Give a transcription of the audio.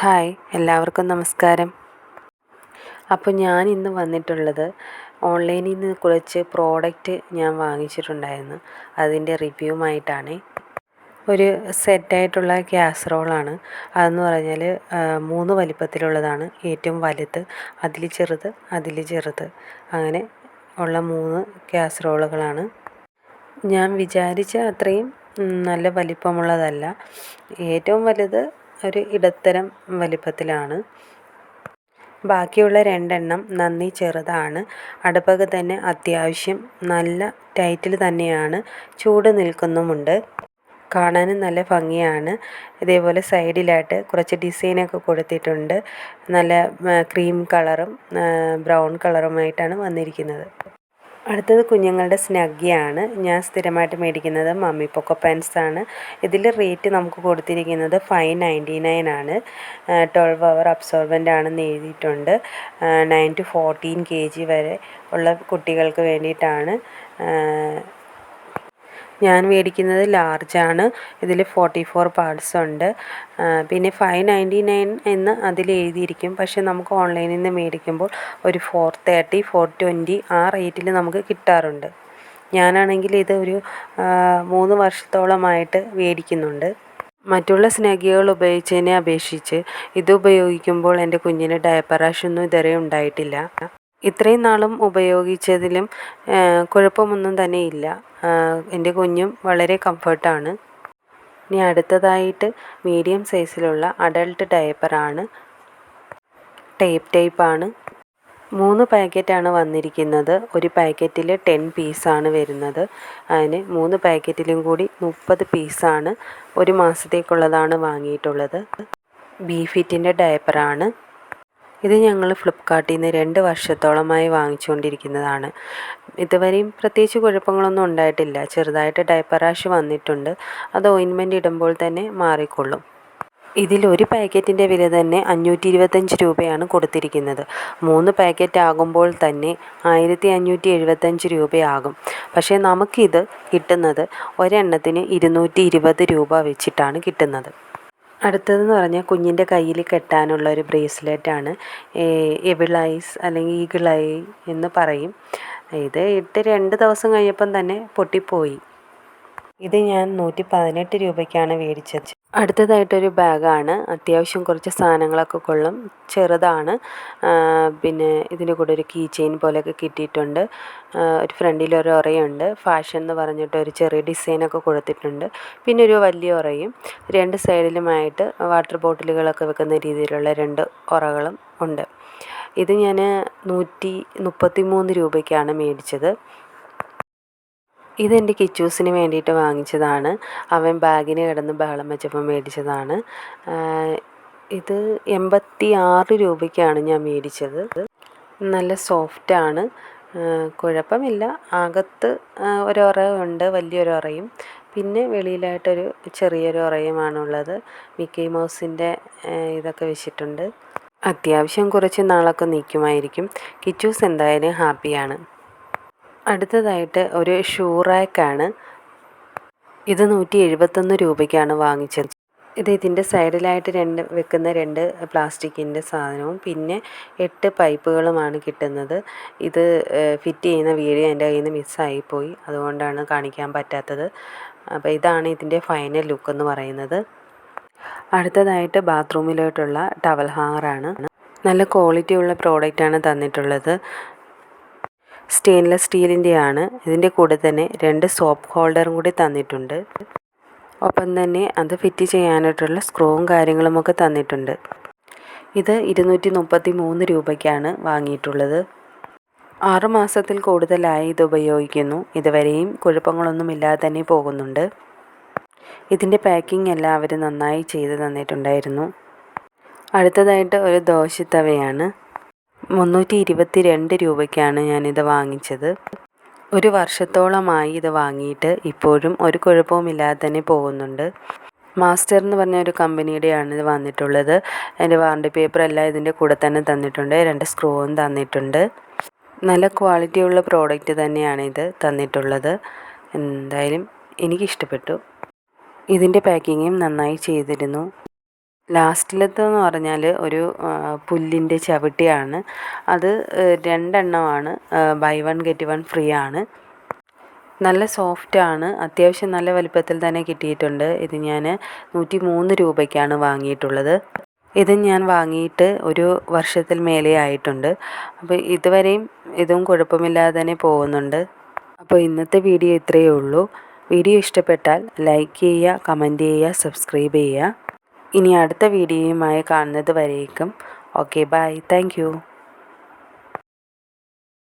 Hi എല്ലാവർക്കും നമസ്കാരം. അപ്പോൾ ഞാൻ ഇന്ന് വന്നിട്ടുള്ളത് ഓൺലൈനിൽ നിന്ന് കുറച്ച് പ്രോഡക്റ്റ് ഞാൻ വാങ്ങിച്ചിട്ടുണ്ടായിരുന്നു. അതിന്റെ റിവ്യൂമായിട്ടാണ്. ഒരു സെറ്റായിട്ടുള്ള കാസറോളാണ്. അതെന്ന് പറഞ്ഞാൽ മൂന്ന് വലിപ്പത്തിലുള്ളതാണ്. ഏറ്റവും വലുത് അതിൽ ചെറുത് അതിൽ ചെറുത്. അങ്ങനെ ഉള്ള മൂന്ന് കാസറോളുകളാണ്. ഞാൻ വിചാരിച്ച അത്രയും നല്ല വലിപ്പമുള്ളതല്ല. ഏറ്റവും വലുത് ഒരു ഇടത്തരം വലിപ്പത്തിലാണ്. ബാക്കിയുള്ള രണ്ടെണ്ണം നന്ദി ചെറുതാണ്. അടുപ്പൊക്കെ തന്നെ അത്യാവശ്യം നല്ല ടൈറ്റിൽ തന്നെയാണ്. ചൂട് നിൽക്കുന്നുമുണ്ട്. കാണാനും നല്ല ഭംഗിയാണ്. ഇതേപോലെ സൈഡിലായിട്ട് കുറച്ച് ഡിസൈനൊക്കെ കൊടുത്തിട്ടുണ്ട്. നല്ല ക്രീം കളറും ബ്രൗൺ കളറുമായിട്ടാണ് വന്നിരിക്കുന്നത്. അടുത്തത് കുഞ്ഞുങ്ങളുടെ സ്നഗ്ഗിയാണ്. ഞാൻ സ്ഥിരമായിട്ട് മേടിക്കുന്നത് മമ്മി പൊക്കോ ആണ്. ഇതിൽ റേറ്റ് നമുക്ക് കൊടുത്തിരിക്കുന്നത് ഫൈവ് നയന്റി നയൻ ആണ്. ട്വൽവ് അവർ അബ്സോർബന്റ് ആണെന്ന് എഴുതിയിട്ടുണ്ട്. Nine to fourteen K G വരെ ഉള്ള കുട്ടികൾക്ക് വേണ്ടിയിട്ടാണ്. ഞാൻ മേടിക്കുന്നത് ലാർജാണ് ഇതിൽ ഫോർട്ടി ഫോർ പാർട്സ് ഉണ്ട്. പിന്നെ ഫൈവ് നയന്റി നയൻ എന്ന് അതിൽ എഴുതിയിരിക്കും. പക്ഷേ നമുക്ക് ഓൺലൈനിൽ നിന്ന് മേടിക്കുമ്പോൾ ഒരു ഫോർ തേർട്ടി ഫോർ ട്വന്റി ആ റേറ്റിൽ നമുക്ക് കിട്ടാറുണ്ട്. ഞാനാണെങ്കിൽ ഇത് ഒരു മൂന്ന് വർഷത്തോളമായിട്ട് മേടിക്കുന്നുണ്ട്. മറ്റുള്ള സ്നേഹികൾ ഉപയോഗിച്ചതിനെ അപേക്ഷിച്ച് ഇത് ഉപയോഗിക്കുമ്പോൾ എന്റെ കുഞ്ഞിന് ഡയപ്പർ റാഷൊന്നും ഇതുവരെ ഉണ്ടായിട്ടില്ല. ഇത്രയും നാളും ഉപയോഗിച്ചതിലും കുഴപ്പമൊന്നും തന്നെ ഇല്ല എന്റെ കുഞ്ഞും വളരെ കംഫർട്ടാണ്. ഇനി അടുത്തതായിട്ട് മീഡിയം സൈസിലുള്ള അഡൾട്ട് ഡയപ്പറാണ്. ടേപ്പ് ടൈപ്പാണ്. മൂന്ന് പാക്കറ്റാണ് വന്നിരിക്കുന്നത്. ഒരു പാക്കറ്റിൽ ടെൻ പീസാണ് വരുന്നത്. അതിന് മൂന്ന് പാക്കറ്റിലും കൂടി മുപ്പത് പീസാണ് ഒരു മാസത്തേക്കുള്ളതാണ് വാങ്ങിയിട്ടുള്ളത്. ബീഫിറ്റിന്റെ ഡയപ്പറാണ്. ഇത് ഞങ്ങൾ ഫ്ലിപ്പ്കാർട്ടിൽ നിന്ന് രണ്ട് വർഷത്തോളമായി വാങ്ങിച്ചുകൊണ്ടിരിക്കുന്നതാണ്. ഇതുവരെയും പ്രത്യേകിച്ച് കുഴപ്പങ്ങളൊന്നും ഉണ്ടായിട്ടില്ല. ചെറുതായിട്ട് ഡയപ്പർ റാഷ് വന്നിട്ടുണ്ട്. അത് ഓയിൻമെന്റ് ഇടുമ്പോൾ തന്നെ മാറിക്കൊള്ളും. ഇതിൽ ഒരു പാക്കറ്റിന്റെ വില തന്നെ അഞ്ഞൂറ്റി ഇരുപത്തഞ്ച് രൂപയാണ് കൊടുത്തിരിക്കുന്നത്. മൂന്ന് പാക്കറ്റ് ആകുമ്പോൾ തന്നെ ആയിരത്തി അഞ്ഞൂറ്റി എഴുപത്തഞ്ച് രൂപയാകും. പക്ഷേ നമുക്കിത് കിട്ടുന്നത് ഒരെണ്ണത്തിന് ഇരുന്നൂറ്റി ഇരുപത് രൂപ വെച്ചിട്ടാണ് കിട്ടുന്നത്. അടുത്തതെന്ന് പറഞ്ഞാൽ കുഞ്ഞിന്റെ കയ്യിൽ കെട്ടാനുള്ള ഒരു ബ്രേസ്ലെറ്റാണ് എവിൾ ഐസ് അല്ലെങ്കിൽ ഈഗിൾ ഐ എന്ന് പറയും. ഇത് ഇട്ട് രണ്ട് ദിവസം കഴിഞ്ഞപ്പം തന്നെ പൊട്ടിപ്പോയി. ഇത് ഞാൻ നൂറ്റി പതിനെട്ട് രൂപയ്ക്കാണ് മേടിച്ചത്. അടുത്തതായിട്ടൊരു ബാഗാണ്. അത്യാവശ്യം കുറച്ച് സാധനങ്ങളൊക്കെ കൊള്ളും. ചെറുതാണ്. പിന്നെ ഇതിന്റെ കൂടെ ഒരു കീ ചെയിൻ പോലെയൊക്കെ കിട്ടിയിട്ടുണ്ട്. ഒരു ഫ്രണ്ടിൽ ഒരു ഉറയുണ്ട് ഫാഷൻ എന്ന് പറഞ്ഞിട്ട് ഒരു ചെറിയ ഡിസൈനൊക്കെ കൊടുത്തിട്ടുണ്ട്. പിന്നെ ഒരു വലിയ ഉറയും രണ്ട് സൈഡിലുമായിട്ട് വാട്ടർ ബോട്ടിലുകളൊക്കെ വെക്കുന്ന രീതിയിലുള്ള രണ്ട് ഉറകളും ഉണ്ട്. ഇത് ഞാൻ നൂറ്റി മുപ്പത്തി മൂന്ന് രൂപയ്ക്കാണ് മേടിച്ചത്. ഇതെന്റെ കിച്ചൂസിന് വേണ്ടിയിട്ട് വാങ്ങിച്ചതാണ്. അവൻ ബാഗിന് കിടന്ന് ബഹളം വെച്ചപ്പോൾ മേടിച്ചതാണ്. ഇത് എൺപത്തി ആറ് രൂപയ്ക്കാണ് ഞാൻ മേടിച്ചത്. നല്ല സോഫ്റ്റാണ്. കുഴപ്പമില്ല. അകത്ത് ഒരൊറ ഉണ്ട് വലിയൊരൊറയും പിന്നെ വെളിയിലായിട്ടൊരു ചെറിയൊരു ഉറയുമാണുള്ളത് മിക്കി മൗസിന്റെ ഇതൊക്കെ വെച്ചിട്ടുണ്ട്. അത്യാവശ്യം കുറച്ച് നാളൊക്കെ നിൽക്കുമായിരിക്കും. കിച്ചൂസ് എന്തായാലും ഹാപ്പിയാണ്. അടുത്തതായിട്ട് ഒരു ഷൂ റാക്കാണ് ഇത് നൂറ്റി എഴുപത്തൊന്ന് രൂപയ്ക്കാണ് വാങ്ങിച്ചത്. ഇത് ഇതിന്റെ സൈഡിലായിട്ട് രണ്ട് വെക്കുന്ന രണ്ട് പ്ലാസ്റ്റിക്കിന്റെ സാധനവും പിന്നെ എട്ട് പൈപ്പുകളുമാണ് കിട്ടുന്നത്. ഇത് ഫിറ്റ് ചെയ്യുന്ന വീഡിയോ എന്റെ കയ്യിൽ നിന്ന് മിസ്സായിപ്പോയി. അതുകൊണ്ടാണ് കാണിക്കാൻ പറ്റാത്തത്. അപ്പോൾ ഇതാണ് ഇതിന്റെ ഫൈനൽ ലുക്ക് എന്ന് പറയുന്നത്. അടുത്തതായിട്ട് ബാത്റൂമിലോട്ടുള്ള ടവൽ ഹാങ്ങറാണ്. നല്ല ക്വാളിറ്റിയുള്ള പ്രോഡക്റ്റാണ് തന്നിട്ടുള്ളത്. സ്റ്റെയിൻലെസ് സ്റ്റീലിന്റെയാണ്. ഇതിന്റെ കൂടെ തന്നെ രണ്ട് സോപ്പ് ഹോൾഡറും കൂടി തന്നിട്ടുണ്ട്. ഒപ്പം തന്നെ അത് ഫിറ്റ് ചെയ്യാനായിട്ടുള്ള സ്ക്രൂവും കാര്യങ്ങളുമൊക്കെ തന്നിട്ടുണ്ട്. ഇത് ഇരുന്നൂറ്റി മുപ്പത്തി മൂന്ന് രൂപയ്ക്കാണ് വാങ്ങിയിട്ടുള്ളത്. ആറ് മാസത്തിൽ കൂടുതലായി ഇത് ഉപയോഗിക്കുന്നു. ഇതുവരെയും കുഴപ്പങ്ങളൊന്നുമില്ലാതെ തന്നെ പോകുന്നുണ്ട്. ഇതിന്റെ പാക്കിംഗ് എല്ലാം അവർ നന്നായി ചെയ്ത് തന്നിട്ടുണ്ടായിരുന്നു. അടുത്തതായിട്ട് ഒരു ദോശത്തവയാണ് മുന്നൂറ്റി ഇരുപത്തി രണ്ട് രൂപയ്ക്കാണ് ഞാനിത് വാങ്ങിച്ചത്. ഒരു വർഷത്തോളമായി ഇത് വാങ്ങിയിട്ട് ഇപ്പോഴും ഒരു കുഴപ്പവുമില്ലാതെ തന്നെ പോകുന്നുണ്ട്. മാസ്റ്റർ എന്ന് പറഞ്ഞ ഒരു കമ്പനിയുടെയാണ് ഇത് വന്നിട്ടുള്ളത്. അതിന്റെ വാറണ്ടി പേപ്പർ എല്ലാം ഇതിന്റെ കൂടെ തന്നെ തന്നിട്ടുണ്ട്. രണ്ട് സ്ക്രൂവും തന്നിട്ടുണ്ട്. നല്ല ക്വാളിറ്റിയുള്ള പ്രോഡക്റ്റ് തന്നെയാണ് ഇത് തന്നിട്ടുള്ളത്. എന്തായാലും എനിക്കിഷ്ടപ്പെട്ടു. ഇതിന്റെ പാക്കിങ്ങും നന്നായി ചെയ്തിരുന്നു. ലാസ്റ്റിലത്തേന്ന് പറഞ്ഞാൽ ഒരു പുല്ലിന്റെ ചവിട്ടിയാണ്. അത് രണ്ടെണ്ണമാണ് buy one get one free ആണ്. നല്ല സോഫ്റ്റാണ് അത്യാവശ്യം നല്ല വലിപ്പത്തിൽ തന്നെ കിട്ടിയിട്ടുണ്ട്. ഇത് ഞാൻ നൂറ്റി മൂന്ന് രൂപയ്ക്കാണ് വാങ്ങിയിട്ടുള്ളത്. ഇത് ഞാൻ വാങ്ങിയിട്ട് ഒരു വർഷത്തിൽ മേലെ ആയിട്ടുണ്ട്. അപ്പോൾ ഇതുവരെയും ഇതും കുഴപ്പമില്ലാതെ തന്നെ പോകുന്നുണ്ട്. അപ്പോൾ ഇന്നത്തെ വീഡിയോ ഇത്രയേ ഉള്ളൂ. വീഡിയോ ഇഷ്ടപ്പെട്ടാൽ ലൈക്ക് ചെയ്യുക കമന്റ് ചെയ്യുക സബ്സ്ക്രൈബ് ചെയ്യുക. ഇനി അടുത്ത വീഡിയോയുമായി കാണുന്നത് വരേക്കും. Okay bye thank